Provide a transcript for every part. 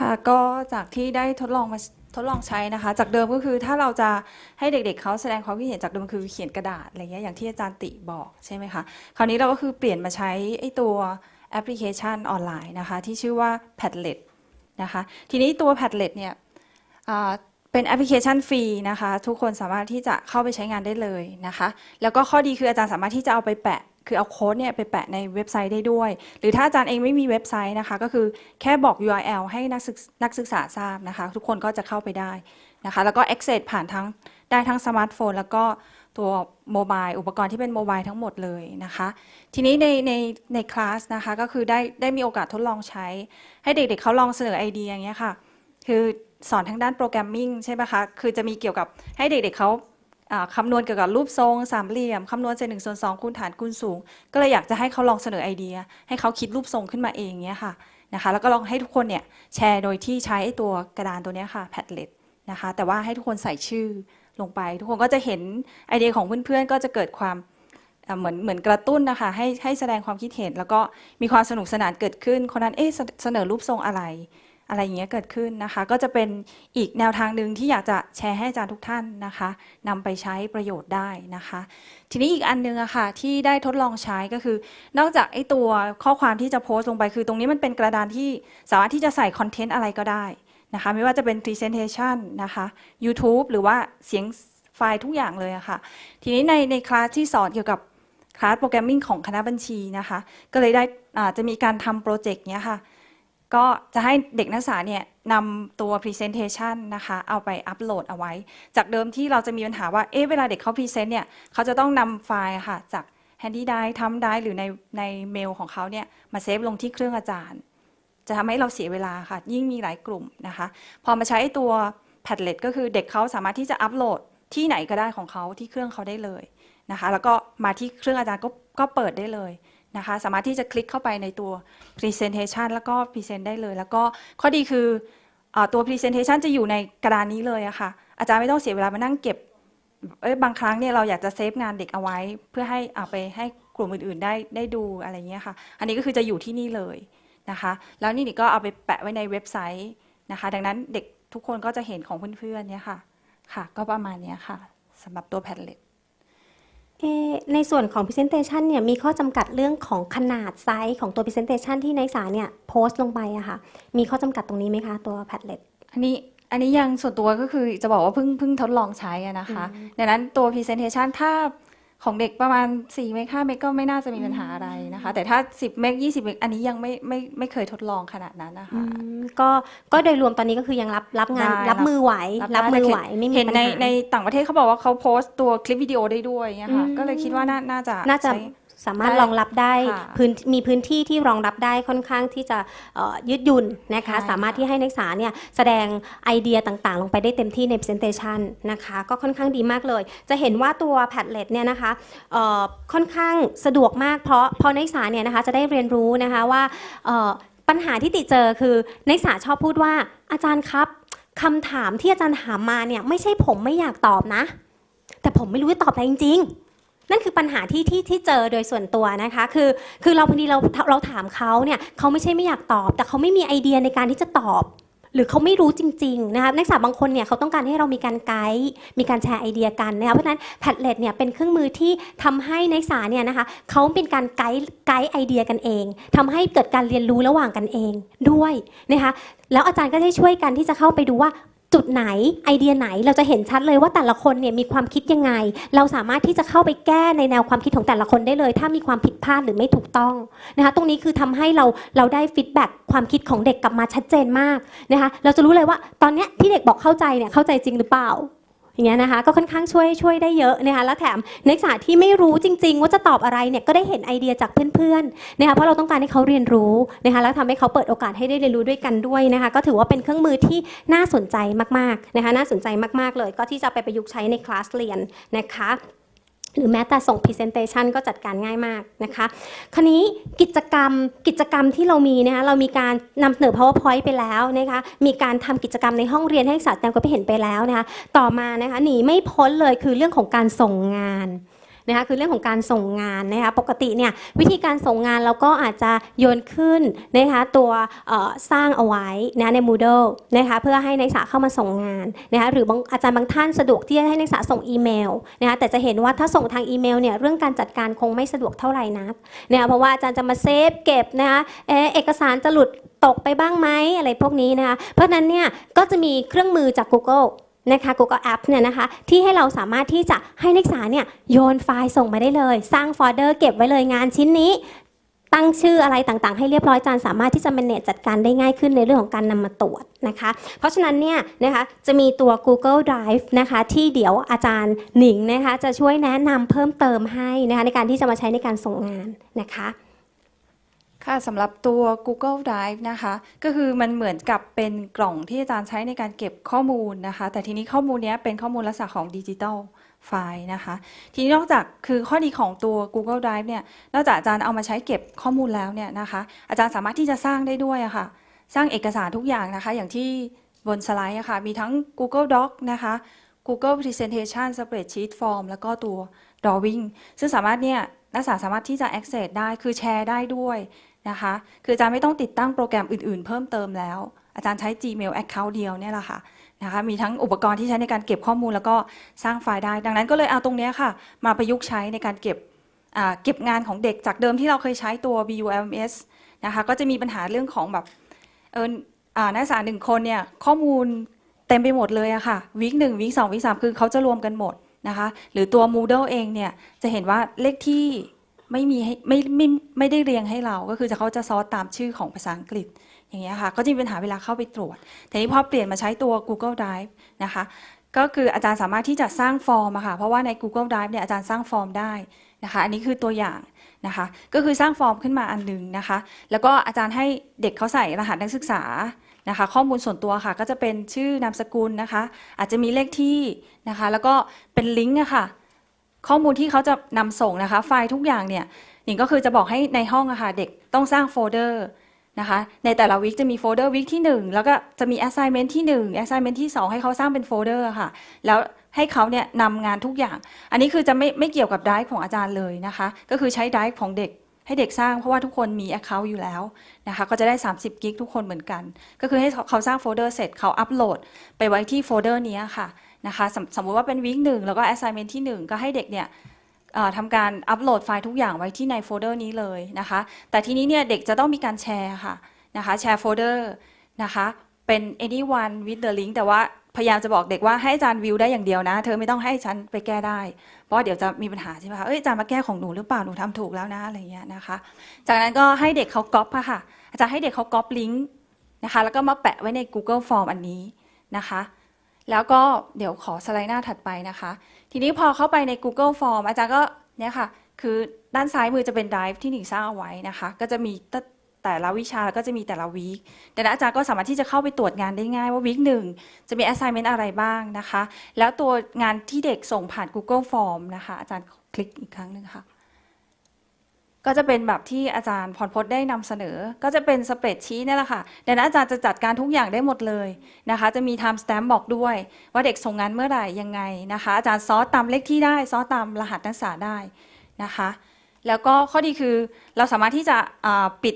ค่ะก็จากที่ได้ทดลองมาทดลองใช้นะคะ จากเดิมก็คือถ้าเราจะให้เด็กๆเขาแสดงความคิดเห็นจากเดิมคือเขียนกระดาษอะไรเงี้ยอย่างที่อาจารย์ติบอกใช่ไหมคะคราวนี้เราก็คือเปลี่ยนมาใช้ไอ้ตัวแอปพลิเคชันออนไลน์นะคะ ที่ชื่อว่า Padlet นะคะทีนี้ตัว Padlet เนี่ยเป็นแอปพลิเคชันฟรีนะคะ ทุกคนสามารถที่จะเข้าไปใช้งานได้เลยนะคะ แล้วก็ข้อดีคืออาจารย์สามารถที่จะเอาไปแปะ คือเอาโค้ดเนี่ยไปแปะในเว็บไซต์ได้ด้วย หรือถ้าอาจารย์เองไม่มีเว็บไซต์นะคะ ก็คือแค่บอก URL ให้นักศึกนักศึกษาทราบนะคะ ทุกคนก็จะเข้าไปได้นะคะ แล้วก็ access ผ่านทั้งได้ทั้งสมาร์ทโฟน แล้วก็ตัวโมบายอุปกรณ์ที่เป็นโมบายทั้งหมดเลยนะคะ ทีนี้ในในในคลาสนะคะ ก็คือได้ได้มีโอกาสทดลองใช้ ให้เด็กๆเขาลองเสนอไอเดียอย่างเงี้ยค่ะ คือสอนทางด้านโปรแกรมมิ่งใช่ไหมคะ คือจะมีเกี่ยวกับให้เด็กๆเขา คำนวณเกี่ยวกับรูปทรงสามเหลี่ยมคำนวณเศษหนึ่งส่วนสองคูณฐานคูณสูง ก็เลยอยากจะให้เขาลองเสนอไอเดีย ให้เขาคิดรูปทรงขึ้นมาเองเนี้ยค่ะนะคะแล้วก็ลองให้ทุกคนเนี่ยแชร์โดยที่ใช้ตัวกระดานตัวนี้ค่ะ Padlet นะคะแต่ว่าให้ทุกคนใส่ชื่อลงไป ทุกคนก็จะเห็นไอเดียของเพื่อนๆก็จะเกิดความเหมือนเหมือนกระตุ้นนะคะให้ให้แสดงความคิดเห็น แล้วก็มีความสนุกสนานเกิดขึ้นคนนั้นเอ๊ะเสนอรูปทรงอะไร อะไรอย่างเงี้ยเกิดขึ้นนะคะ ก็จะเป็นอีกแนวทางหนึ่งที่อยากจะแชร์ให้อาจารย์ทุกท่านนะคะนำไปใช้ประโยชน์ได้นะคะ ทีนี้อีกอันหนึงอะค่ะที่ได้ทดลองใช้ก็คือ นอกจากไอ้ตัวข้อความที่จะโพสต์ลงไปคือ ตรงนี้มันเป็นกระดานที่สามารถที่จะใส่คอนเทนต์อะไรก็ได้นะคะไม่ว่าจะเป็น Presentation นะคะ YouTube หรือว่าเสียงไฟล์ทุกอย่างเลยอะค่ะ ทีนี้ในในคลาสที่สอนเกี่ยวกับคลาสโปรแกรมมิ่งของคณะบัญชีนะคะ ก็เลยได้อ่าจะมีการทำโปรเจกต์เนี้ยค่ะ ก็จะให้เด็กนักศึกษาเนี่ยนำตัว Presentation นะคะเอาไปอัปโหลดเอาไว้ จากเดิมที่เราจะมีปัญหาว่าเอ๊ะเวลาเด็กเขาพรีเซนต์เนี่ยเขาจะต้องนำไฟล์ค่ะจาก Handy Drive ทำได้หรือในในเมลของเขาเนี่ยมาเซฟลงที่เครื่องอาจารย์ จะทำให้เราเสียเวลาค่ะ ยิ่งมีหลายกลุ่มนะคะ พอมาใช้ตัว Padlet ก็คือเด็กเขาสามารถที่จะอัปโหลดที่ไหนก็ได้ของเขาที่เครื่องเขาได้เลยนะคะ แล้วก็มาที่เครื่องอาจารย์ก็ก็เปิดได้เลย นะคะ สามารถที่จะคลิกเข้าไปในตัว Presentation แล้วก็ Present ได้เลย แล้วก็ข้อดีคืออตัว Presentation จะอยู่ในกระดานนี้เลยอะค่ะ อาจารย์ไม่ต้องเสียเวลามานั่งเก็บเอ้ยบางครั้งเนี่ยเราอยากจะเซฟงานเด็กเอาไว้ เพื่อให้เอาไปให้กลุ่มอื่นๆได้ได้ดูอะไรเงี้ยค่ะ อันนี้ก็คือจะอยู่ที่นี่เลยนะคะ แล้วนี่นี่ก็เอาไปแปะไว้ในเว็บไซต์นะคะ ดังนั้นเด็กทุกคนก็จะเห็นของเพื่อนๆเนี่ยค่ะ ค่ะ ก็ประมาณเนี้ยค่ะสำหรับตัว Padlet เอ่อในส่วนของ Presentation เนี่ยมีข้อจำกัดเรื่องของขนาดไซส์ของตัว Presentation ที่นักศึกษาเนี่ยโพสต์ลงไปอะค่ะ มีข้อจำกัดตรงนี้ไหมคะตัว Padlet อันนี้อันนี้ยังส่วนตัวก็คือจะบอกว่าเพิ่งเพิ่งทดลองใช้อะนะคะดังนั้นตัว Presentation ถ้า ของเด็กประมาณ4เมก5เมกก็ไม่น่าจะมีปัญหาอะไรนะคะ แต่ถ้า 10เมก20เมกอันนี้ยังไม่ไม่ไม่เคยทดลองขนาดนั้นนะคะอืมก็ก็โดยรวมตอนนี้ก็คือยังรับรับงานได้รับมือไหว รับมือไหวด้ไม่มีเห็นปัญในหาในต่างประเทศเขาบอกว่าเขาโพสต์ตัวคลิปวิดีโอได้ด้วยเนี่ยค่ะอืมก็เลยคิดว่าน่าน่าจะน่าจะใช้ สามารถได้รองรับได้ค่ะพื้นมีพื้นที่ที่รองรับได้ค่อนข้างที่จะเอ่อยืดหยุ่นนะคะใช่สามารถที่ให้นักศึกษาเนี่ยแสดงไอเดียต่างๆ ลงไปได้เต็มที่ใน presentation นะคะก็ค่อนข้างดีมากเลย จะเห็นว่าตัว Padlet เนี่ยนะคะเอ่อค่อนข้างสะดวกมากเพราะเพราะนักศึกษาเนี่ยนะคะจะได้เรียนรู้นะคะว่าเอ่อปัญหาที่ติดเจอคือนักศึกษาชอบพูดว่าอาจารย์ครับคำถามที่อาจารย์ถามมาเนี่ยไม่ใช่ผมไม่อยากตอบนะ แต่ผมไม่รู้จะตอบอะไรจริง ๆ นั่นคือปัญหาที่ที่ที่เจอโดยส่วนตัวนะคะ คือคือเราพอดีเราเราถามเขาเนี่ยเขาไม่ใช่ไม่อยากตอบ แต่เขาไม่มีไอเดียในการที่จะตอบ หรือเขาไม่รู้จริงๆนะคะนักศึกษาบางคนเนี่ยเขาต้องการให้เรามีการไกด์มีการแชร์ไอเดียกันนะคะเพราะฉะนั้นแพดเล็ตเนี่ยเป็นเครื่องมือที่ทำให้นักศึกษาเนี่ยนะคะเขาเป็นการไกด์ไกด์ไอเดียกันเองทำให้เกิดการเรียนรู้ระหว่างกันเองด้วยนะคะแล้วอาจารย์ก็ได้ช่วยกันที่จะเข้าไปดูว่า จุดไหนไอเดียไหนเราจะเห็นชัดเลยว่าแต่ละคนเนี่ยมีความคิดยังไง เราสามารถที่จะเข้าไปแก้ในแนวความคิดของแต่ละคนได้เลย ถ้ามีความผิดพลาดหรือไม่ถูกต้องนะคะตรงนี้คือทำให้เราเราได้ฟีดแบ็กความคิดของเด็กกลับมาชัดเจนมากนะคะเราจะรู้เลยว่าตอนเนี้ยที่เด็กบอกเข้าใจเนี่ยเข้าใจจริงหรือเปล่า อย่างเงี้ยนะคะ ก็ค่อนข้างช่วยช่วยได้เยอะนะคะแล้วแถมนักศึกษาที่ไม่รู้จริง ๆ ว่าจะตอบอะไรเนี่ยก็ได้เห็นไอเดียจากเพื่อนๆนะคะเพราะเราต้องการให้เขาเรียนรู้นะคะแล้วทำให้เขาเปิดโอกาสให้ได้เรียนรู้ด้วยกันด้วยนะคะก็ถือว่าเป็นเครื่องมือที่น่าสนใจมากๆนะคะน่าสนใจมากๆเลย ก็ที่จะไปประยุกต์ใช้ในคลาสเรียนนะคะ หรือแม้แต่ส่ง Presentation ก็จัดการง่ายมากนะคะ คราวนี้กิจกรรมกิจกรรมที่เรามีนะคะเรามีการนำเสนอ PowerPoint ไปแล้วนะคะมีการทำกิจกรรมในห้องเรียนให้ศึกษาแตมก็ไปเห็นไปแล้วนะคะต่อมานะคะหนีไม่พ้นเลยคือเรื่องของการส่งงาน นะคะคือเรื่องของการส่งงานนะคะปกติเนี่ยวิธีการส่งงานเราก็อาจจะโยนขึ้นนะคะตัวสร้างเอาไว้นะใน Moodle นะคะเพื่อให้นักศึกษาเข้ามาส่งงานนะคะหรือบางอาจารย์บางท่านสะดวกที่จะให้นักศึกษาส่งอีเมลนะคะแต่จะเห็นว่าถ้าส่งทางอีเมลเนี่ยเรื่องการจัดการคงไม่สะดวกเท่าไหร่นักนะคะเพราะว่าอาจารย์จะมาเซฟเก็บนะคะเอเอกสารจะหลุดตกไปบ้างไหมอะไรพวกนี้นะคะเพราะฉะนั้นเนี่ยก็จะมีเครื่องมือจาก Google นะคะ Google Apps เนี่ยนะคะ ที่ให้เราสามารถที่จะให้นักศึกษาเนี่ยโยนไฟล์ส่งมาได้เลย สร้างโฟลเดอร์เก็บไว้เลยงานชิ้นนี้ ตั้งชื่ออะไรต่างๆ ให้เรียบร้อยอาจารย์สามารถที่จะ manage จัดการได้ง่ายขึ้นในเรื่องของการนำมาตรวจนะคะ เพราะฉะนั้นเนี่ยนะคะจะมีตัว Google Drive นะคะ ที่เดี๋ยวอาจารย์หนิงนะคะ จะช่วยแนะนำเพิ่มเติมให้นะคะในการที่จะมาใช้ในการส่งงานนะคะ ค่ะสำหรับตัว Google Drive นะคะ ก็คือมันเหมือนกับเป็นกล่องที่อาจารย์ใช้ในการเก็บข้อมูลนะคะ แต่ทีนี้ข้อมูลนี้เป็นข้อมูลลักษณะของดิจิทัลไฟล์นะคะ ทีนี้นอกจากคือข้อดีของตัว Google Drive เนี่ยนอกจากอาจารย์เอามาใช้เก็บข้อมูลแล้วเนี่ยนะคะ อาจารย์สามารถที่จะสร้างได้ด้วยะค่ะ สร้างเอกสารทุกอย่างนะคะ อย่างที่บนสไลด์ะค่ะมีทั้ง Google Doc นะคะ Google Presentation Spreadsheet Form แล้วก็ตัว Drawing ซึ่งสามารถเนี่ยนักศึกษาสามารถที่จะ access ได้คือแชร์ได้ด้วย นะคะ คืออาจารย์ไม่ต้องติดตั้งโปรแกรมอื่น ๆ เพิ่มเติมแล้ว อาจารย์ใช้ Gmail Account เดียวเนี่ยแหละค่ะนะคะมีทั้งอุปกรณ์ที่ใช้ในการเก็บข้อมูลแล้วก็สร้างไฟล์ได้ ดังนั้นก็เลยเอาตรงนี้ค่ะ มาประยุกต์ใช้ในการเก็บเก็บงานของเด็กจากเดิมที่เราเคยใช้ตัว BUMS นะคะก็จะมีปัญหาเรื่องของแบบเออนักศึกษาหนึ่งคนเนี่ยข้อมูลเต็มไปหมดเลยอะค่ะวีคหนึ่งวีคสองวีคสามคือเขาจะรวมกันหมดนะคะหรือตัว Moodle เองเนี่ยจะเห็นว่าเลขที่ ไม่มีให้ไม่ไม่ไม่ได้เรียงให้เราก็คือจะเขาจะซอสตามชื่อของภาษาอังกฤษอย่างเงี้ยค่ะก็จะมีปัญหาเวลาเข้าไปตรวจ แต่นี้พอเปลี่ยนมาใช้ตัว Google Drive นะคะก็คืออาจารย์สามารถที่จะสร้างฟอร์มอะค่ะเพราะว่าใน Google Drive เนี่ยอาจารย์สร้างฟอร์มได้นะคะอันนี้คือตัวอย่างนะคะก็คือสร้างฟอร์มขึ้นมาอันหนึงนะคะ แล้วก็อาจารย์ให้เด็กเขาใส่รหัสนักศึกษานะคะข้อมูลส่วนตัวค่ะก็จะเป็นชื่อนามสกุลนะคะ อาจจะมีเลขที่นะคะ แล้วก็เป็นลิงก์อะค่ะ ข้อมูลที่เขาจะนำส่งนะคะ ไฟล์ทุกอย่างเนี่ยหนิงก็คือจะบอกให้ในห้องอะค่ะเด็กต้องสร้างโฟลเดอร์นะคะ ในแต่ละวีคจะมีโฟลเดอร์วีคที่ 1 แล้วก็จะมี assignment ที่1 assignment ที่ 2 ให้เขาสร้างเป็นโฟลเดอร์ค่ะ แล้วให้เขาเนี่ยนำงานทุกอย่าง อันนี้คือจะไม่ไม่เกี่ยวกับไดฟ์ของอาจารย์เลยนะคะ ก็คือใช้ไดฟ์ของเด็กให้เด็กสร้างเพราะว่าทุกคนมี Account อยู่แล้วนะคะ ก็จะได้ 30 กิกทุกคนเหมือนกัน ก็คือให้เขาสร้างโฟลเดอร์เสร็จเขาอัปโหลดไปไว้ที่โฟลเดอร์นี้ค่ะ นะคะสมสมมติว่าเป็นวีคหนึ่งแล้วก็ assignment ที่หนึ่งก็ให้เด็กเนี่ยทำการอัปโหลดไฟล์ทุกอย่างไว้ที่ในโฟลเดอร์นี้เลยนะคะ แต่ทีนี้เนี่ยเด็กจะต้องมีการแชร์ค่ะนะคะแชร์โฟลเดอร์นะคะเป็น anyone with the link แต่ว่าพยายามจะบอกเด็กว่าให้อาจารย์วิวได้อย่างเดียวนะ เธอไม่ต้องให้ฉันไปแก้ได้ เพราะว่าเดี๋ยวจะมีปัญหาใช่ไหมคะเอ้ยอาจารย์มาแก้ของหนูหรือเปล่าหนูทำถูกแล้วนะอะไรเงี้ยนะคะ จากนั้นก็ให้เด็กเขาก๊อปค่ะอาจารย์ให้เด็กเขาก๊อปลิงก์นะคะแล้วก็มาแปะไว้ใน Google Form อันนี้นะคะ แล้วก็เดี๋ยวขอสไลด์หน้าถัดไปนะคะ ทีนี้พอเข้าไปใน Google Form อาจารย์ก็เนี่ยค่ะ คือด้านซ้ายมือจะเป็น Drive ที่หนิงสร้างเอาไว้นะคะ ก็จะมีแต่แตละวิชาแล้วก็จะมีแต่ละวีคแต่ละอาจารย์ก็สามารถที่จะเข้าไปตรวจงานได้ง่ายว่าวีคหนึ่งจะมี assignment อะไรบ้างนะคะ แล้วตัวงานที่เด็กส่งผ่าน Google Form นะคะ อาจารย์คลิกอีกครั้งหนึ่งค่ะ ก็จะเป็นแบบที่อาจารย์พรพจน์ได้นำเสนอ ก็จะเป็นสเปรดชีตนี่แหละค่ะดังนั้นอาจารย์จะจัดการทุกอย่างได้หมดเลยนะคะ จะมี time stamp บอกด้วย ว่าเด็กส่งงานเมื่อไหร่ยังไงนะคะ อาจารย์ซอสตามเลขที่ได้ซอสตามรหัสนักศึกษาได้นะคะ แล้วก็ข้อดีคือเราสามารถที่จะปิด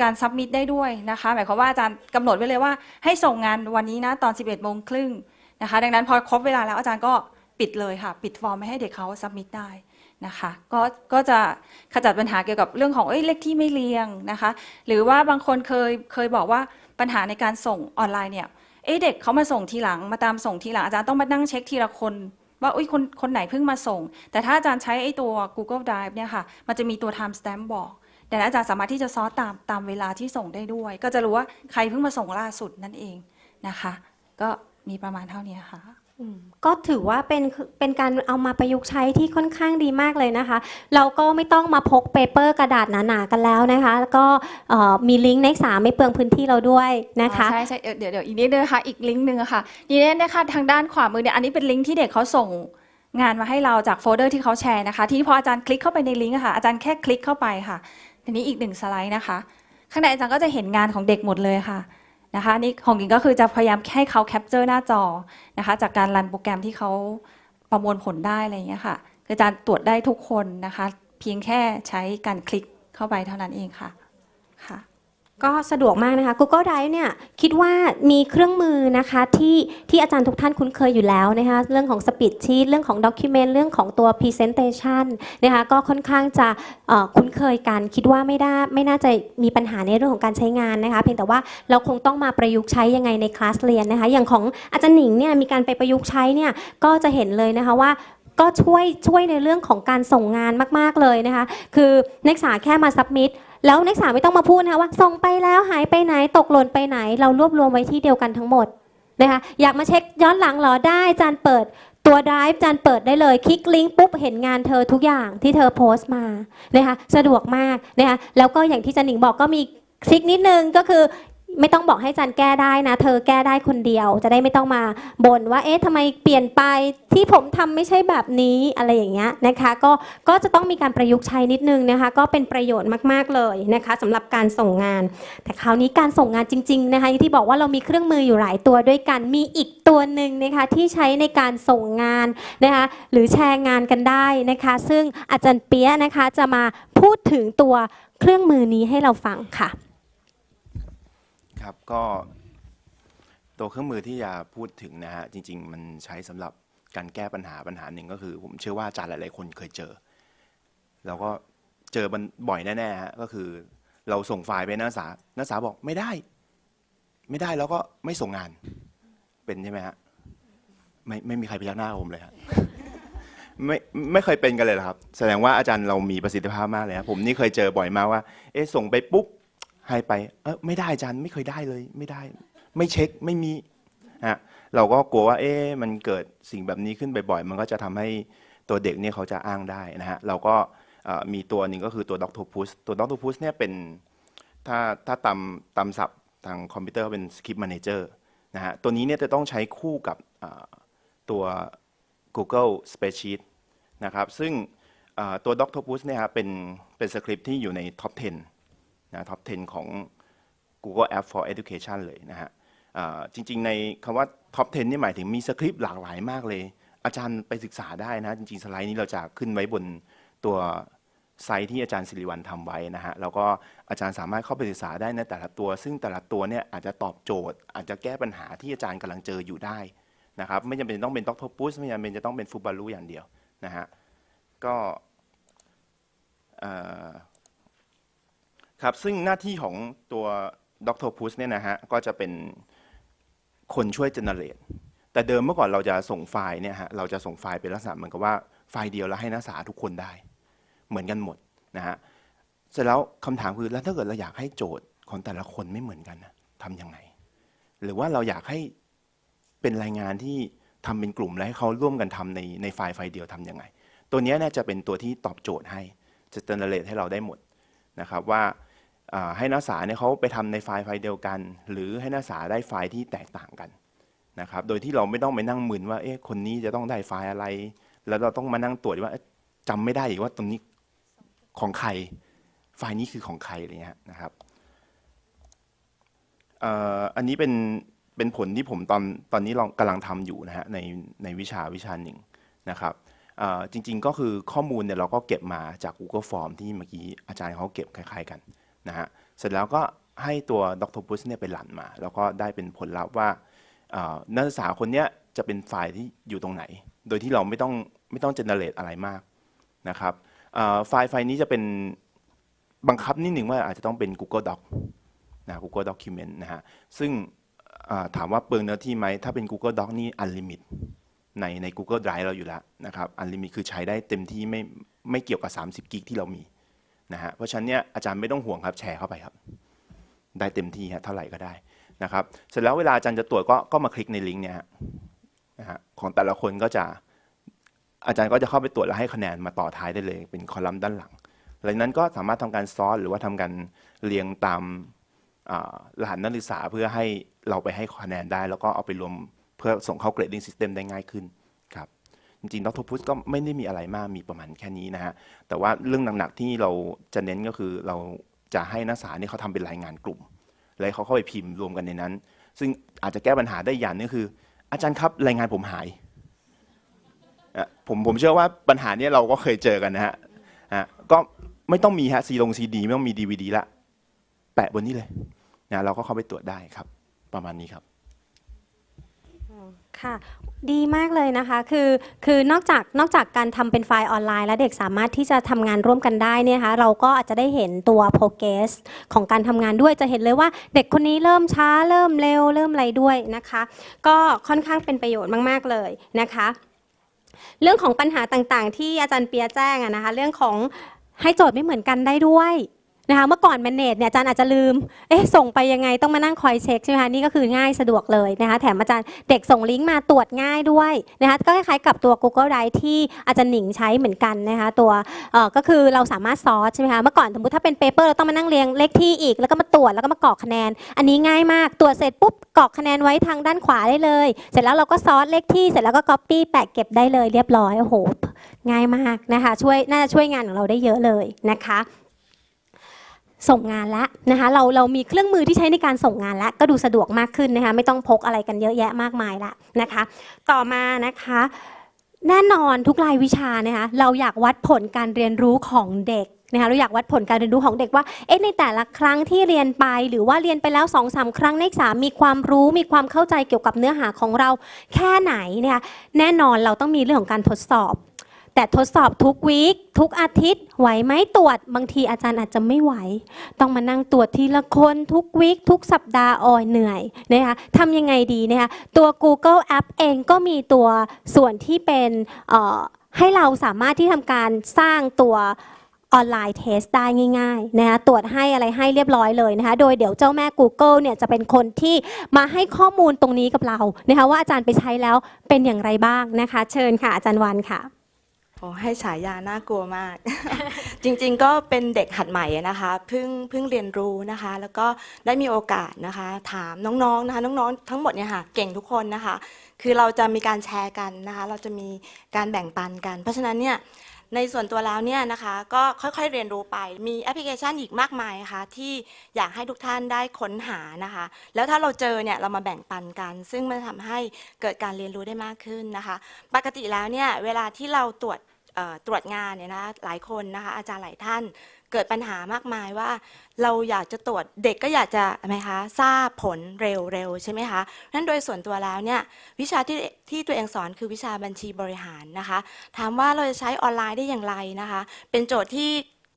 การซับมิ t ได้ด้วยนะคะ หมายความว่าอาจารย์กำหนดไว้เลยว่าให้ส่งงานวันนี้นะตอน 11โมงครึ่งนะคะ ดังนั้นพอครบเวลาแล้วอาจารย์ก็ปิดเลยค่ะ ปิดฟอร์มไม่ให้เด็กเขาซับมิ t ได้ นะคะก็ก็จะขจัดปัญหาเกี่ยวกับเรื่องของเอ้ยเลขที่ไม่เรียงนะคะ หรือว่าบางคนเคยเคยบอกว่าปัญหาในการส่งออนไลน์เนี่ยเอ๊ะเด็กเขามาส่งทีหลังมาตามส่งทีหลังอาจารย์ต้องมานั่งเช็คทีละคนว่าอุ้ยคนคนไหนเพิ่งมาส่ง แต่ถ้าอาจารย์ใช้ไอ้ตัว Google Drive เนี่ยค่ะ มันจะมีตัว time stamp บอกแต่อาจารย์สามารถที่จะซอสตามตามเวลาที่ส่งได้ด้วย ก็จะรู้ว่าใครเพิ่งมาส่งล่าสุดนั่นเองนะคะ ก็มีประมาณเท่านี้ค่ะ อืมก็ถือว่าเป็นเป็นการเอามาประยุกต์ใช้ที่ค่อนข้างดีมากเลยนะคะ เราก็ไม่ต้องมาพกเปเปอร์กระดาษหนาๆกันแล้วนะคะ แล้วก็เอ่อมีลิงก์ในสามไม่เปลืองพื้นที่เราด้วยนะคะ อ๋อใช่ใช่เดี๋ยวเดี๋ยวอีกนิดนึงนะคะอีกลิงก์หนึ่งอะค่ะทีนี้นะคะทางด้านขวามือเนี่ยอันนี้เป็นลิงก์ที่เด็กเขาส่งงานมาให้เราจากโฟลเดอร์ที่เขาแชร์นะคะ ที่พออาจารย์คลิกเข้าไปในลิงก์อะค่ะอาจารย์แค่คลิกเข้าไปค่ะทีนี้อีกหนึ่งสไลด์นะคะ ข้างในอาจารย์ก็จะเห็นงานของเด็กหมดเลยค่ะ นะคะนี่ของหญิงก็คือจะพยายามให้เขาแคปเจอร์หน้าจอนะคะจากการรันโปรแกรมที่เขาประมวลผลได้อะไรอย่างเงี้ยค่ะคืออาจารย์ตรวจได้ทุกคนนะคะ เพียงแค่ใช้การคลิกเข้าไปเท่านั้นเองค่ะ ก็สะดวกมากนะคะ Google Drive เนี่ยคิดว่ามีเครื่องมือนะคะที่ที่อาจารย์ทุกท่านคุ้นเคยอยู่แล้วนะคะเรื่องของ Speed Sheet เรื่องของ Document เรื่องของตัว Presentation นะคะก็ค่อนข้างจะคุ้นเคยกัน คิดว่าไม่ได้ไม่น่าจะมีปัญหาในเรื่องของการใช้งานนะคะ เพียงแต่ว่าเราคงต้องมาประยุกต์ใช้ยังไงในคลาสเรียนนะคะ อย่างของอาจารย์หนิงเนี่ยมีการไปประยุกต์ใช้เนี่ยก็จะเห็นเลยนะคะว่าก็ช่วยช่วยในเรื่องของการส่งงานมาก ๆ เลยนะคะ คือนักศึกษาแค่มาซับมิด แล้วนักศึกษาไม่ต้องมาพูดนะคะว่า ส่งไปแล้วหายไปไหนตกหล่นไปไหน เรารวบรวมไว้ที่เดียวกันทั้งหมดนะคะอยากมาเช็คย้อนหลังเหรอได้จานเปิดตัว Drive จานเปิดได้เลย คลิกลิงก์ปุ๊บเห็นงานเธอทุกอย่างที่เธอโพสต์มานะคะสะดวกมากนะคะแล้วก็อย่างที่จันหนิงบอกก็มีคลิคนิดนึงก็คือ ไม่ต้องบอกให้จันแก้ได้นะ เธอแก้ได้คนเดียว จะได้ไม่ต้องมาบ่นว่าเอ๊ะทำไมเปลี่ยนไปที่ผมทำไม่ใช่แบบนี้อะไรอย่างเงี้ยนะคะ ก็ก็จะต้องมีการประยุกต์ใช้นิดนึงนะคะ ก็เป็นประโยชน์มากๆเลยนะคะสำหรับการส่งงาน แต่คราวนี้การส่งงานจริง ๆนะคะที่บอกว่าเรามีเครื่องมืออยู่หลายตัวด้วยกันมีอีกตัวหนึ่งนะคะที่ใช้ในการส่งงานนะคะหรือแชร์งานกันได้นะคะ ซึ่งอาจารย์เปียะนะคะจะมาพูดถึงตัวเครื่องมือนี้ให้เราฟังค่ะ ครับก็ตัวเครื่องมือที่จะพูดถึงนะฮะจริง ๆ มันใช้สำหรับการแก้ปัญหาปัญหาหนึ่งก็คือ ผมเชื่อว่าอาจารย์หลายๆคนเคยเจอ แล้วก็เจอมันบ่อยแน่ๆฮะก็คือเราส่งไฟล์ไปนักศึกษานักศึกษาบอกไม่ได้ ไม่ได้แล้วก็ไม่ส่งงาน เป็นใช่ไหมฮะไม่ไม่มีใครพยักหน้าผมเลยครับไม่ไม่เคยเป็นกันเลยครับ แสดงว่าอาจารย์เรามีประสิทธิภาพมากเลยครับผมนี่เคยเจอบ่อยมากว่า เอ๊ะส่งไปปุ๊บ ให้ไปเออไม่ได้อาจารย์ไม่เคยได้เลยไม่ได้ ไม่เช็คไม่มีฮะเราก็กลัวว่าเอ๊ะมันเกิดสิ่งแบบนี้ขึ้นบ่อยๆ มันก็จะทำให้ตัวเด็กเนี่ยเขาจะอ้างได้นะฮะเราก็มีตัวหนึ่งก็คือตัว Doctopus ตัว Doctopus เนี่ยเป็นถ้าถ้าตามตามศัพท์ทางคอมพิวเตอร์เป็น Script Manager นะฮะตัวนี้เนี่ยจะต้องใช้คู่กับตัว Google Spreadsheet นะครับซึ่งตัว Doctopus เนี่ยครับเป็นเป็นสคริปต์ที่อยู่ใน Top 10 นะท็อป 10 ของ Google App for Education เลยนะฮะจริงๆ ในคำว่าท็อป 10 นี่หมายถึงมีสคริปต์หลากหลายมากเลย อาจารย์ไปศึกษาได้นะ จริงๆ สไลด์นี้เราจะขึ้นไว้บนตัวไซต์ที่อาจารย์สิริวัลทำไว้นะฮะแล้วก็อาจารย์สามารถเข้าไปศึกษาได้ในแต่ละตัว ซึ่งแต่ละตัวเนี่ยอาจจะตอบโจทย์ อาจจะแก้ปัญหาที่อาจารย์กำลังเจออยู่ได้นะครับไม่จำเป็นต้องเป็นด็อกเตอร์ปุสไม่จำเป็นจะต้องเป็นฟูบารุอย่างเดียวนะฮะก็ ครับซึ่งหน้าที่ของตัวดรพุสเนี่ยนะฮะก็จะเป็นคนช่วยเจเนเรตแต่เดิมเมื่อก่อนเราจะส่งไฟล์เนี่ยฮะเราจะส่งไฟล์เป็นลักษณะเหมือนกับว่าไฟล์เดียวแล้วให้นักศึกษาทุกคนได้ เหมือนกันหมดนะฮะเสร็จแล้วคำถามคือแล้วถ้าเกิดเราอยากให้โจทย์ของแต่ละคนไม่เหมือนกันนะทำยังไง หรือว่าเราอยากให้เป็นรายงานที่ทำเป็นกลุ่มแล้วให้เขาร่วมกันทำในในไฟล์ไฟล์เดียวทำยังไง ตัวนี้น่าจะเป็นตัวที่ตอบโจทย์ให้จะเจเนเรตให้เราได้หมดนะครับว่า ให้นักศึกษาเนี่ยเขาไปทำในไฟล์ไฟล์เดียวกัน หรือให้นักศึกษาได้ไฟล์ที่แตกต่างกันนะครับ โดยที่เราไม่ต้องไปนั่งมึนว่าเอ๊ะคนนี้จะต้องได้ไฟล์อะไร แล้วเราต้องมานั่งตรวจว่าเอ๊ะจำไม่ได้อีกว่าตรงนี้ของใคร ไฟล์นี้คือของใครอะไรเงี้ยนะครับอันนี้เป็นเป็นผลที่ผมตอนตอนนี้ลองกำลังทำอยู่นะฮะในในวิชาวิชาหนึ่งนะครับจริงๆก็คือข้อมูลเนี่ยเราก็เก็บมาจาก Google Form ที่เมื่อกี้อาจารย์เขาเก็บคล้ายๆกัน นะฮะเสร็จแล้วก็ให้ตัวดรพุสเนี่ยไปหลั่นมา แล้วก็ได้เป็นผลลัพธ์ว่านักศึกษาคนเนี้ยจะเป็นไฟล์ที่อยู่ตรงไหน โดยที่เราไม่ต้องไม่ต้องเจเนเรตอะไรมากนะครับไฟล์ไฟล์นี้จะเป็นบังคับนิดหนึ่งว่าอาจจะต้องเป็น Google Doc นะ Google Document นะฮะซึ่งถามว่าเปลืองเนื้อที่ไหม ถ้าเป็น Google Doc นี่ unlimit ในใน Google Drive เราอยู่แล้วนะครับ unlimit คือใช้ได้เต็มที่ไม่ไม่เกี่ยวกับ 30 กิกที่เรามี นะฮะเพราะฉะนั้นเนี่ยอาจารย์ไม่ต้องห่วงครับแชร์เข้าไปครับ ได้เต็มที่ฮะเท่าไหร่ก็ได้นะครับเสร็จแล้วเวลาอาจารย์จะตรวจก็ก็มาคลิกในลิงก์เนี่ยฮะนะฮะของแต่ละคนก็จะอาจารย์ก็จะเข้าไปตรวจแล้วให้คะแนนมาต่อท้ายได้เลย เป็นคอลัมน์ด้านหลังหลังนั้นก็สามารถทำการซอสหรือว่าทำการเรียงตามรหัสนักศึกษาเพื่อให้เราไปให้คะแนนได้ แล้วก็เอาไปรวมเพื่อส่งเข้า grading system ได้ง่ายขึ้นครับ จริงๆดรพุทธก็ไม่ได้มีอะไรมากมีประมาณแค่นี้นะฮะแต่ว่าเรื่องหนักๆที่เราจะเน้นก็คือเราจะให้นักศึกษาเนี่ยเขาทำเป็นรายงานกลุ่ม แล้วเขาเข้าไปพิมพ์รวมกันในนั้น ซึ่งอาจจะแก้ปัญหาได้อย่างนึงคือ อาจารย์ครับรายงานผมหายอะผมผมเชื่อว่าปัญหาเนี้ยเราก็เคยเจอกันนะฮะอะก็ไม่ต้องมีฮะซีลงซีดีไม่ต้องมีดีวดีละแปะบนนี้เลยนะเราก็เข้าไปตรวจได้ครับ ประมาณนี้ครับ ค่ะดีมากเลยนะคะ คือ คือนอกจาก นอกจากการทำเป็นไฟล์ออนไลน์ และเด็กสามารถที่จะทำงานร่วมกันได้เนี่ยนะคะ เราก็อาจจะได้เห็นตัว progress ของการทำงานด้วย จะเห็นเลยว่าเด็กคนนี้เริ่มช้า เริ่มเร็ว เริ่มอะไรด้วยนะคะ ก็ค่อนข้างเป็นประโยชน์มาก ๆ เลยนะคะ เรื่องของปัญหาต่างๆ ที่อาจารย์เปียแจ้งอะนะคะ เรื่องของให้โจทย์ไม่เหมือนกันได้ด้วย นะคะเมื่อก่อนแมนเนจเนี่ยอาจารย์อาจจะลืม เอ๊ะส่งไปยังไงต้องมานั่งคอยเช็คใช่ไหมคะนี่ก็คือง่ายสะดวกเลยนะคะแถมอาจารย์เด็กส่งลิงก์มาตรวจง่ายด้วยนะคะก็คล้ายๆกับตัว Google Drive ที่อาจารย์หนิงใช้เหมือนกันนะคะตัวเอ่อก็คือเราสามารถซอสใช่ไหมคะเมื่อก่อนสมมติถ้าเป็นเปเปอร์เราต้องมานั่งเรียงเลขที่อีกแล้วก็มาตรวจแล้วก็มากรอกคะแนน อันนี้ง่ายมากตรวจเสร็จปุ๊บกรอกคะแนนไว้ทางด้านขวาได้เลย เสร็จแล้วเราก็ซอสเลขที่เสร็จแล้วก็ Copy แปะเก็บได้เลยเรียบร้อยโอ้โหง่ายมากนะคะช่วยน่าจะช่วยงานของเราได้เยอะเลยนะคะ ส่งงานแล้วนะคะเราเรามีเครื่องมือที่ใช้ในการส่งงานแล้วก็ดูสะดวกมากขึ้นนะคะไม่ต้องพกอะไรกันเยอะแยะมากมายละนะคะ ต่อมานะคะแน่นอนทุกรายวิชานะคะเราอยากวัดผลการเรียนรู้ของเด็กนะคะเราอยากวัดผลการเรียนรู้ของเด็กว่าเอ๊ะในแต่ละครั้งที่เรียนไป หรือว่าเรียนไปแล้ว2อสาครั้งในสามมีความรู้มีความเข้าใจเกี่ยวกับเนื้อหาของเราแค่ไหนเนี่ยแน่นอนเราต้องมีเรื่องของการทดสอบ แต่ทดสอบทุกวีคทุกอาทิตย์ไหวไหมตรวจ บางทีอาจารย์อาจจะไม่ไหว ต้องมานั่งตรวจทีละคนทุกวีคทุกสัปดาห์อ่อยเหนื่อยนะคะทำยังไงดีนะคะตัว Google App เองก็มีตัวส่วนที่เป็นให้เราสามารถที่ทำการสร้างตัวออนไลน์เทสได้ง่ายๆนะคะตรวจให้อะไรให้เรียบร้อยเลยนะคะโดยเดี๋ยวเจ้าแม่ Google เนี่ยจะเป็นคนที่มาให้ข้อมูลตรงนี้กับเรานะคะว่าอาจารย์ไปใช้แล้วเป็นอย่างไรบ้างนะคะ เชิญค่ะอาจารย์วันค่ะ โอ้ให้ฉายาน่ากลัวมาก จริงๆก็เป็นเด็กหัดใหม่นะคะเพิ่งเพิ่งเรียนรู้นะคะ แล้วก็ได้มีโอกาสนะคะ ถามน้องๆนะคะ น้องๆ ทั้งหมดเนี่ยค่ะเก่งทุกคนนะคะ คือเราจะมีการแชร์กันนะคะ เราจะมีการแบ่งปันกัน เพราะฉะนั้นเนี่ย ในส่วนตัวแล้วเนี่ยนะคะก็ค่อยๆเรียนรู้ไป มีแอปพลิเคชันอีกมากมายนะคะที่อยากให้ทุกท่านได้ค้นหานะคะ แล้วถ้าเราเจอเนี่ยเรามาแบ่งปันกัน ซึ่งมันทำให้เกิดการเรียนรู้ได้มากขึ้นนะคะ ปกติแล้วเนี่ยเวลาที่เราตรวจตรวจงานเนี่ยนะหลายคนนะคะอาจารย์หลายท่าน เกิดปัญหามากมายว่า เราอยากจะตรวจเด็กก็อยากจะไหมคะทราบผลเร็วๆใช่ไหมคะนั้นโดยส่วนตัวแล้วเนี่ยวิชาที่ที่ตัวเองสอนคือวิชาบัญชีบริหารนะคะ ถามว่าเราจะใช้ออนไลน์ได้อย่างไรนะคะ เป็นโจทย์ที่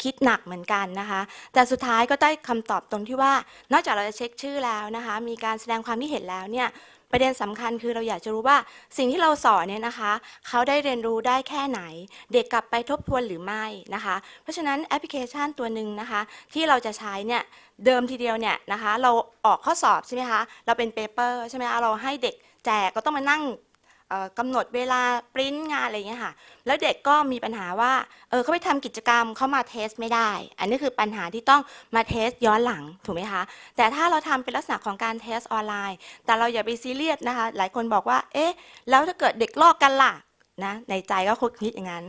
คิดหนักเหมือนกันนะคะ แต่สุดท้ายก็ได้คำตอบตรงที่ว่า นอกจากเราจะเช็คชื่อแล้วนะคะ มีการแสดงความคิดเห็นแล้วเนี่ย ประเด็นสำคัญคือเราอยากจะรู้ว่าสิ่งที่เราสอนเนี่ยนะคะเขาได้เรียนรู้ได้แค่ไหน เด็กกลับไปทบทวนหรือไม่นะคะ เพราะฉะนั้นแอปพลิเคชันตัวหนึ่งนะคะที่เราจะใช้เนี่ยเดิมทีเดียวเนี่ยนะคะเราออกข้อสอบใช่ไหมคะเราเป็นเปเปอร์ใช่ไหมคะเราให้เด็กแจกก็ต้องมานั่ง กำหนดเวลาปริ้นงานอะไรอย่างเงี้ยค่ะ แล้วเด็กก็มีปัญหาว่า เออเขาไปทำกิจกรรมเขามาเทสไม่ได้ อันนี้คือปัญหาที่ต้องมาเทสย้อนหลังถูกไหมคะ แต่ถ้าเราทำเป็นลักษณะของการเทสออนไลน์ แต่เราอย่าไปซีเรียสนะคะ หลายคนบอกว่า เอ๊ะ แล้วถ้าเกิดเด็กลอกกันล่ะนะ ในใจก็คิดอย่างนั้น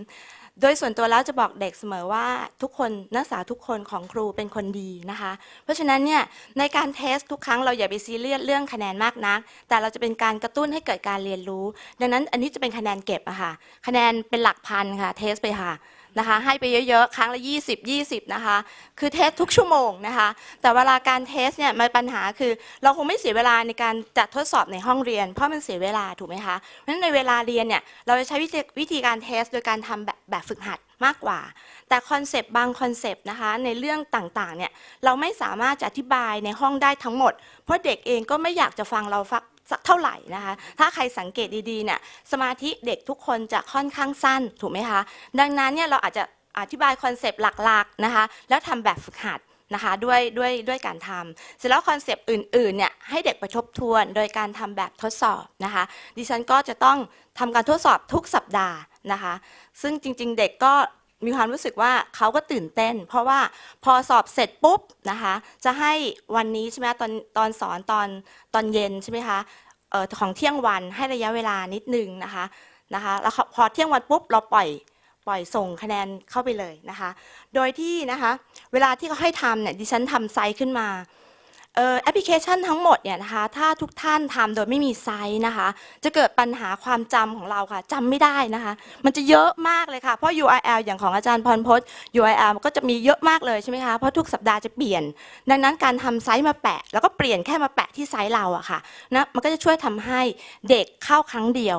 โดยส่วนตัวแล้วจะบอกเด็กเสมอว่าทุกคนนักศึกษาทุกคนของครูเป็นคนดีนะคะ เพราะฉะนั้นเนี่ยในการเทสทุกครั้งเราอย่าไปซีเรียสเรื่องคะแนนมากนัก แต่เราจะเป็นการกระตุ้นให้เกิดการเรียนรู้ ดังนั้นอันนี้จะเป็นคะแนนเก็บอะค่ะ คะแนนเป็นหลักพันค่ะเทสไปค่ะ นะคะ ให้ไปเยอะๆ ครั้งละ 20 20 นะคะ คือเทสทุกชั่วโมงนะคะ แต่เวลาการเทสเนี่ยมันปัญหาคือเราคงไม่เสียเวลาในการจัดทดสอบในห้องเรียน เพราะมันเสียเวลาถูกไหมคะเพราะฉะนั้นในเวลาเรียนเนี่ยเราจะใช้วิธีการเทสโดยการทำแบบแบบฝึกหัดมากกว่า แต่คอนเซปต์บางคอนเซปต์นะคะในเรื่องต่างๆเนี่ยเราไม่สามารถจะอธิบายในห้องได้ทั้งหมด เพราะเด็กเองก็ไม่อยากจะฟังเราฟัก สักเท่าไหร่นะคะ ถ้าใครสังเกตดีๆเนี่ยสมาธิเด็กทุกคนจะค่อนข้างสั้นถูกไหมคะ ดังนั้นเนี่ยเราอาจจะอธิบายคอนเซปต์หลักๆนะคะแล้วทำแบบฝึกหัดนะคะด้วยด้วยด้วยการทำเสร็จแล้วคอนเซปต์อื่นๆเนี่ยให้เด็กประทบทวนโดยการทำแบบทดสอบนะคะดิฉันก็จะต้องทำการทดสอบทุกสัปดาห์นะคะ ซึ่งจริงๆ เด็กก็ มีความรู้สึกว่าเขาก็ตื่นเต้น เพราะว่าพอสอบเสร็จปุ๊บนะคะ จะให้วันนี้ใช่ไหมตอนตอนสอนตอนตอนเย็นใช่ไหมคะออของเที่ยงวันให้ระยะเวลานิดนึงนะคะนะคะแล้วพอเที่ยงวันปุ๊บเราปล่อยปล่อยส่งคะแนนเข้าไปเลยนะคะ โดยที่นะคะ เวลาที่เขาให้ทำเนี่ยดิฉันทำไซต์ขึ้นมา แอปพลิเคชันทั้งหมดเนี่ยนะคะ ถ้าทุกท่านทำโดยไม่มีไซส์นะคะ จะเกิดปัญหาความจำของเราค่ะจำไม่ได้นะคะ มันจะเยอะมากเลยค่ะ เพราะ URL อย่างของอาจารย์พรพจน์ URL ก็จะมีเยอะมากเลยใช่ไหมคะ เพราะทุกสัปดาห์จะเปลี่ยน ดังนั้นการทำไซส์มาแปะ แล้วก็เปลี่ยนแค่มาแปะที่ไซส์เราอะค่ะนะมันก็จะช่วยทำให้เด็กเข้าครั้งเดียว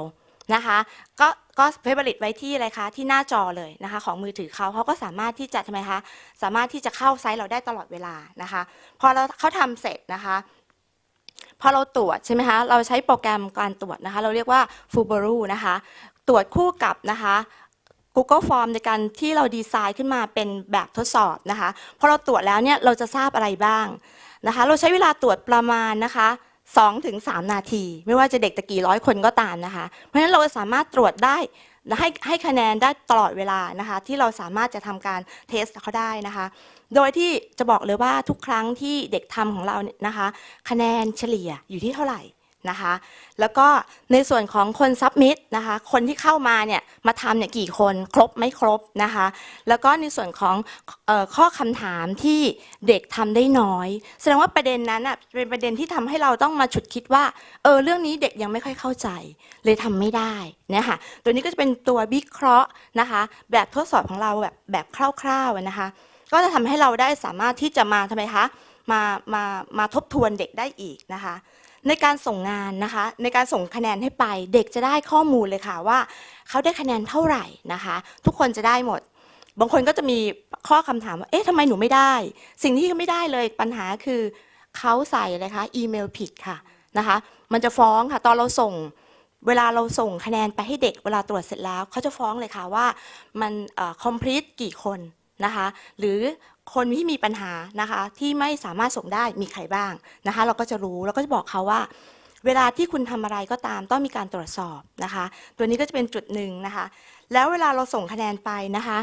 นะคะ ก็ ก็เฟเบริตไว้ที่อะไรคะที่หน้าจอเลยนะคะของมือถือเขาเขาก็สามารถที่จะทำไมคะสามารถที่จะเข้าไซส์เราได้ตลอดเวลานะคะพอเราเขาทำเสร็จนะคะพอเราตรวจใช่ไหมคะเราใช้โปรแกรมการตรวจนะคะเราเรียกว่า f u b a r u นะคะตรวจคู่กับนะคะ Google Form ในการที่เราดีไซน์ขึ้นมาเป็นแบบทดสอบนะคะพอเราตรวจแล้วเนี่ยเราจะทราบอะไรบ้างนะคะ เราใช้เวลาตรวจประมาณนะคะ 2ถึง3นาที ไม่ว่าจะเด็กตะกี่ร้อยคนก็ตามนะคะ เพราะฉะนั้นเราสามารถตรวจได้และให้ให้คะแนนได้ตลอดเวลานะคะ ที่เราสามารถจะทำการเทสเขาได้นะคะ โดยที่จะบอกเลยว่าทุกครั้งที่เด็กทำของเราเนี่ยนะคะ คะแนนเฉลี่ยอยู่ที่เท่าไหร่ นะคะ แล้วก็ในส่วนของคนซับมิ t นะคะ คนที่เข้ามาเนี่ยมาทำเนี่ยกี่คนครบไม่ครบนะคะ แล้วก็ในส่วนของออข้อคำถามที่เด็กทำได้น้อย แสดงว่าประเด็นนั้นอะเป็นประเด็นที่ทำให้เราต้องมาฉุดคิดว่าเออเรื่องนี้เด็กยังไม่ค่อยเข้าใจ เลยทำไม่ได้นะคะตัวนี้ก็จะเป็นตัววิเคราะห์นะคะ แบบทดสอบของเราแบบแบบคร่าวๆนะคะ ก็จะทำให้เราได้สามารถที่จะมาทำไมคะมามามาทบทวนเด็กได้อีกนะคะ ในการส่งงานนะคะ ในการส่งคะแนนให้ไป เด็กจะได้ข้อมูลเลยค่ะว่า เขาได้คะแนนเท่าไหร่นะคะ ทุกคนจะได้หมด บางคนก็จะมีข้อคำถามว่าเอ๊ะทำไมหนูไม่ได้ สิ่งที่ไม่ได้เลยปัญหาคือเขาใส่อะไรคะอีเมลผิดค่ะนะคะ มันจะฟ้องค่ะ ตอนเราส่งเวลาเราส่งคะแนนไปให้เด็กเวลาตรวจเสร็จแล้วเขาจะฟ้องเลยค่ะว่ามันเอ่อ complete กี่คนนะคะ หรือ คนที่มีปัญหานะคะที่ไม่สามารถส่งได้มีใครบ้างนะคะ เราก็จะรู้เราก็จะบอกเขาว่า เวลาที่คุณทำอะไรก็ตามต้องมีการตรวจสอบนะคะ ตัวนี้ก็จะเป็นจุดหนึ่งนะคะ แล้วเวลาเราส่งคะแนนไปนะคะ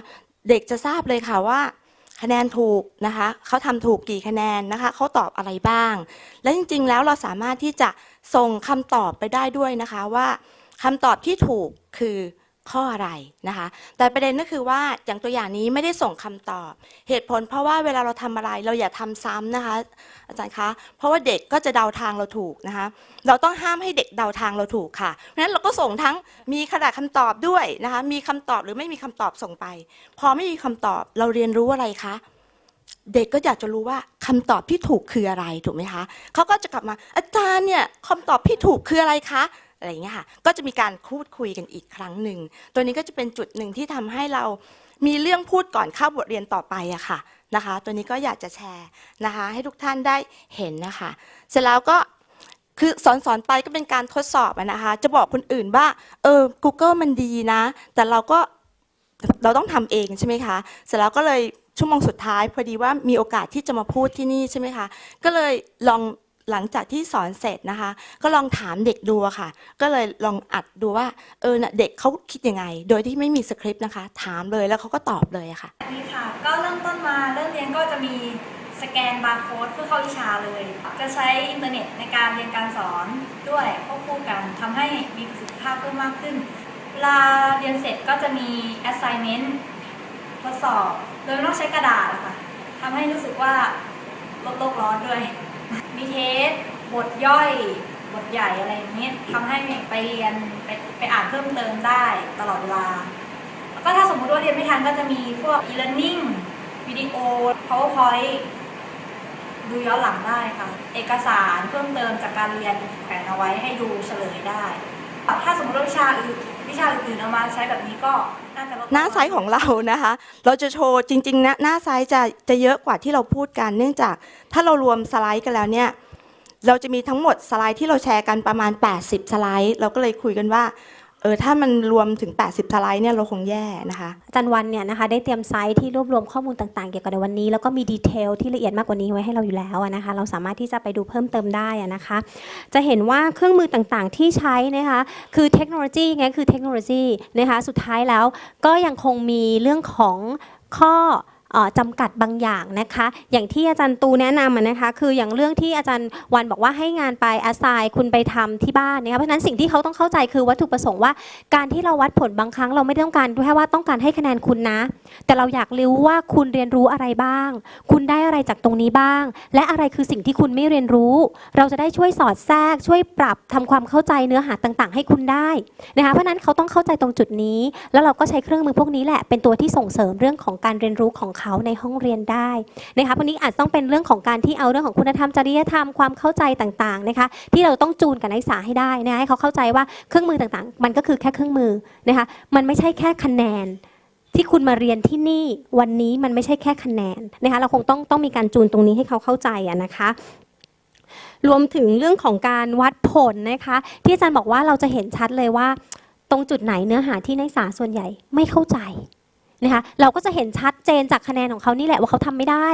เด็กจะทราบเลยค่ะว่าคะแนนถูกนะคะเขาทำถูกกี่คะแนนนะคะเขาตอบอะไรบ้าง และจริงๆแล้วเราสามารถที่จะส่งคำตอบไปได้ด้วยนะคะว่าคำตอบที่ถูกคือ ข้ออะไรนะคะ แต่ประเด็นก็คือว่าอย่างตัวอย่างนี้ไม่ได้ส่งคำตอบ เหตุผลเพราะว่าเวลาเราทำอะไรเราอย่าทำซ้ำนะคะ อาจารย์คะ เพราะว่าเด็กก็จะเดาทางเราถูกนะคะ เราต้องห้ามให้เด็กเดาทางเราถูกค่ะเพราะฉะนั้นเราก็ส่งทั้งมีกระดาษคำตอบด้วยนะคะ มีคำตอบหรือไม่มีคำตอบส่งไป พอไม่มีคำตอบเราเรียนรู้อะไรคะเด็กก็อยากจะรู้ว่าคำตอบที่ถูกคืออะไรถูกไหมคะเขาก็จะกลับมาอาจารย์เนี่ยคำตอบที่ถูกคืออะไรคะ อะไรอย่างเงี้ยค่ะ ก็จะมีการพูดคุยกันอีกครั้งหนึ่ง ตัวนี้ก็จะเป็นจุดหนึ่งที่ทำให้เรามีเรื่องพูดก่อนเข้าบทเรียนต่อไปอะค่ะนะคะ ตัวนี้ก็อยากจะแชร์นะคะ ให้ทุกท่านได้เห็นนะคะ เสร็จแล้วก็คือสอนสอนไปก็เป็นการทดสอบนะคะ จะบอกคนอื่นว่าเออ Google มันดีนะ แต่เราก็เราต้องทำเองใช่ไหมคะ เสร็จแล้วก็เลยชั่วโมงสุดท้ายพอดีว่ามีโอกาสที่จะมาพูดที่นี่ใช่ไหมคะ ก็เลยลอง หลังจากที่สอนเสร็จนะคะ ก็ลองถามเด็กดูค่ะ ก็เลยลองอัดดูว่าเออเด็กเขาคิดยังไง โดยที่ไม่มีสคริปต์นะคะ ถามเลยแล้วเขาก็ตอบเลยค่ะนี่ค่ะ ก็เริ่มต้นมาเริ่มเรียนก็จะมีสแกนบาร์โค้ดเพื่อเข้าวิชาเลย จะใช้อินเทอร์เน็ตในการเรียนการสอนด้วยควบคู่กันทำให้มีประสิทธิภาพเพิ่มมากขึ้นเวลาเรียนเสร็จก็จะมี assignment ทดสอบ โดยไม่ต้องใช้กระดาษค่ะทำให้รู้สึกว่าลดโลกร้อนด้วย มีเทสบทย่อยบทใหญ่อะไรอย่างเงี้ยทำให้ไปเรียนไปไปอ่านเพิ่มเติมได้ตลอดเวลา แล้วก็ถ้าสมมติว่าเรียนไม่ทันก็จะมีพวก e-learning วิดีโอ powerpoint ดูย้อนหลังได้ค่ะ เอกสารเพิ่มเติมจากการเรียนแขวนเอาไว้ให้ดูเฉลยได้ ถ้าสมมติว่าวิชาอื่นวิชาอื่นๆเอามาใช้แบบนี้ก็น่าจะลดหน้าไซส์ของเรานะคะ เราจะโชว์จริงๆนะหน้าไซส์จะจะเยอะกว่าที่เราพูดกัน เนื่องจากถ้าเรารวมสไลด์กันแล้วเนี่ย เราจะมีทั้งหมดสไลด์ที่เราแชร์กันประมาณ 80 สไลด์ เราก็เลยคุยกันว่า เออถ้ามันรวมถึง 80 สไลด์เนี่ยเราคงแย่นะคะ อาจารย์วันเนี่ยนะคะได้เตรียมไซต์ที่รวบรวมข้อมูลต่างๆ เกี่ยวกับในวันนี้ แล้วก็มีดีเทลที่ละเอียดมากกว่านี้ไว้ให้เราอยู่แล้วนะคะ เราสามารถที่จะไปดูเพิ่มเติมได้นะคะ จะเห็นว่าเครื่องมือต่างๆ ที่ใช้นะคะคือเทคโนโลยีไงคือเทคโนโลยีนะคะสุดท้ายแล้วก็ยังคงมีเรื่องของข้อ จำกัดบางอย่างนะคะ อย่างที่อาจารย์ตูแนะนำนะคะ คืออย่างเรื่องที่อาจารย์วันบอกว่าให้งานไปอา i ายคุณไปทำที่บ้านนะคะเพราะฉะนั้นสิ่งที่เขาต้องเข้าใจคือวัตถุประสงค์ว่า การที่เราวัดผลบางครั้งเราไม่ได้ต้องการแค่ว่าต้องการให้คะแนนคุณนะ แต่เราอยากรู้ว่าคุณเรียนรู้อะไรบ้าง คุณได้อะไรจากตรงนี้บ้าง และอะไรคือสิ่งที่คุณไม่เรียนรู้ เราจะได้ช่วยสอดแทรก ช่วยปรับทำความเข้าใจเนื้อหาต่าง ๆ ให้คุณได้นะคะเพราะฉะนั้นเขาต้องเข้าใจตรงจุดนี้ แล้วเราก็ใช้เครื่องมือพวกนี้แหละเป็นตัวที่ส่งเสริมเรื่องของการเรียนรู้ของเขาในห้องเรียนได้นะคะวกนี้อาจต้องเป็นเรื่องของการที่เอาเรื่องของคุณธรรมจริยธรรมความเข้าใจต่างๆนะคะที่เราต้องจูนกับนักศึกษาให้ได้นะคะให้เขาเข้าใจว่าเครื่องมือต่างๆ มันก็คือแค่เครื่องมือนะคะมันไม่ใช่แค่คะแนนที่คุณมาเรียนที่นี่วันนี้มันไม่ใช่แค่คะแนนนะคะเราคงต้องต้องมีการจูนตรงนี้ให้เขาเข้าใจอะนะคะรวมถึงเรื่องของการวัดผลนะคะ ที่อาจารย์บอกว่าเราจะเห็นชัดเลยว่า ตรงจุดไหนเนื้อหาที่นักศึกษาส่วนใหญ่ไม่เข้าใจ นะคะเราก็จะเห็นชัดเจนจากคะแนนของเขานี่แหละว่าเขาทำไม่ได้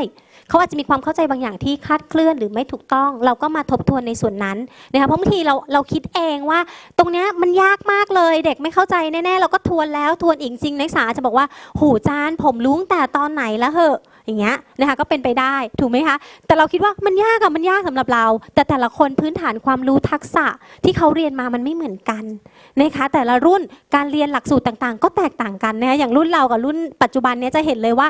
เขาอาจจะมีความเข้าใจบางอย่างที่คาดเคลื่อนหรือไม่ถูกต้อง เราก็มาทบทวนในส่วนนั้นนะคะเพราะบางทีเราเราคิดเองว่า ตรงนี้มันยากมากเลย เด็กไม่เข้าใจแน่ๆเราก็ทวนแล้วทวนอีกจริงนักศึกษาจะบอกว่า หูจานผมรู้ตั้งแต่ตอนไหนแล้วเหอะอย่างเงี้ยนะคะก็เป็นไปได้ถูกไหมคะแต่เราคิดว่ามันยากอะมันยากสำหรับเรา แต่แต่ละคนพื้นฐานความรู้ทักษะที่เขาเรียนมามันไม่เหมือนกันนะคะแต่ละรุ่นการเรียนหลักสูตรต่างๆ ก็แตกต่างกันนะคะอย่างรุ่นเรากับรุ่นปัจจุบันเนี้ยจะเห็นเลยว่า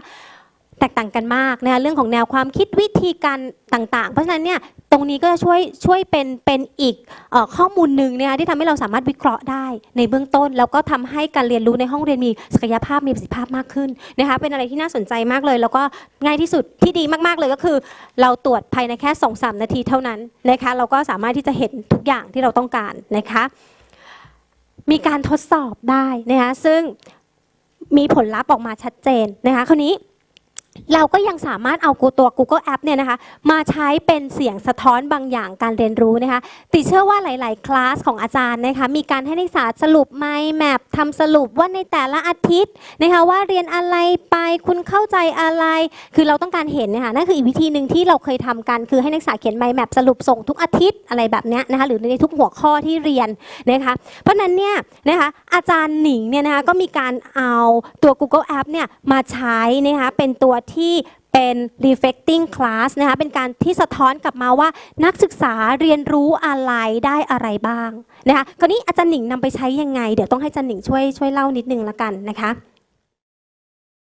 แตกต่างกันมากนะคะเรื่องของแนวความคิดวิธีการต่าง ๆ เพราะฉะนั้นเนี่ยตรงนี้ก็จะช่วยช่วยเป็นเป็นอีกอข้อมูลหนึ่งนะคะที่ทำให้เราสามารถวิเคราะห์ได้ในเบื้องต้น แล้วก็ทำให้การเรียนรู้ในห้องเรียนมีศักยภาพมีประสิทธิภาพมากขึ้นนะคะเป็นอะไรที่น่าสนใจมากเลย แล้วก็ง่ายที่สุดที่ดีมากๆเลยก็คือ เราตรวจภายในแค่2อสนาทีเท่านั้นนะคะเราก็สามารถที่จะเห็นทุกอย่างที่เราต้องการนะคะมีการทดสอบได้นะคะซึ่งมีผลลัพธ์ออกมาชัดเจนนะคะคราวนี้ เราก็ยังสามารถเอาตัว Google App เนี่ยนะคะมาใช้เป็นเสียงสะท้อนบางอย่างการเรียนรู้นะคะติเชื่อว่าหลาย ๆ คลาสของอาจารย์นะคะมีการให้นักศึกษาสรุปไมล์แมปทำสรุปว่าในแต่ละอาทิตย์นะคะว่าเรียนอะไรไปคุณเข้าใจอะไร คือเราต้องการเห็นนะคะนั่นคืออีกวิธีหนึ่งที่เราเคยทำกันคือให้นักศึกษาเขียนไมล์แมปสรุปส่งทุกอาทิตย์อะไรแบบนี้นะคะหรือในทุกหัวข้อที่เรียนนะคะเพราะฉะนั้นเนี่ยนะคะอาจารย์หนิงเนี่ยนะคะก็มีการเอาตัว Google App เนี่ยมาใช้นะคะเป็นตัวที่เป็น reflecting class นะคะเป็นการที่สะท้อนกลับมาว่านักศึกษาเรียนรู้อะไรได้อะไรบ้างนะคะคราวนี้อาจารย์หนิงนำไปใช้ยังไง เดี๋ยวต้องให้อาจารย์หนิงช่วยช่วยเล่านิดนึงละกันนะคะ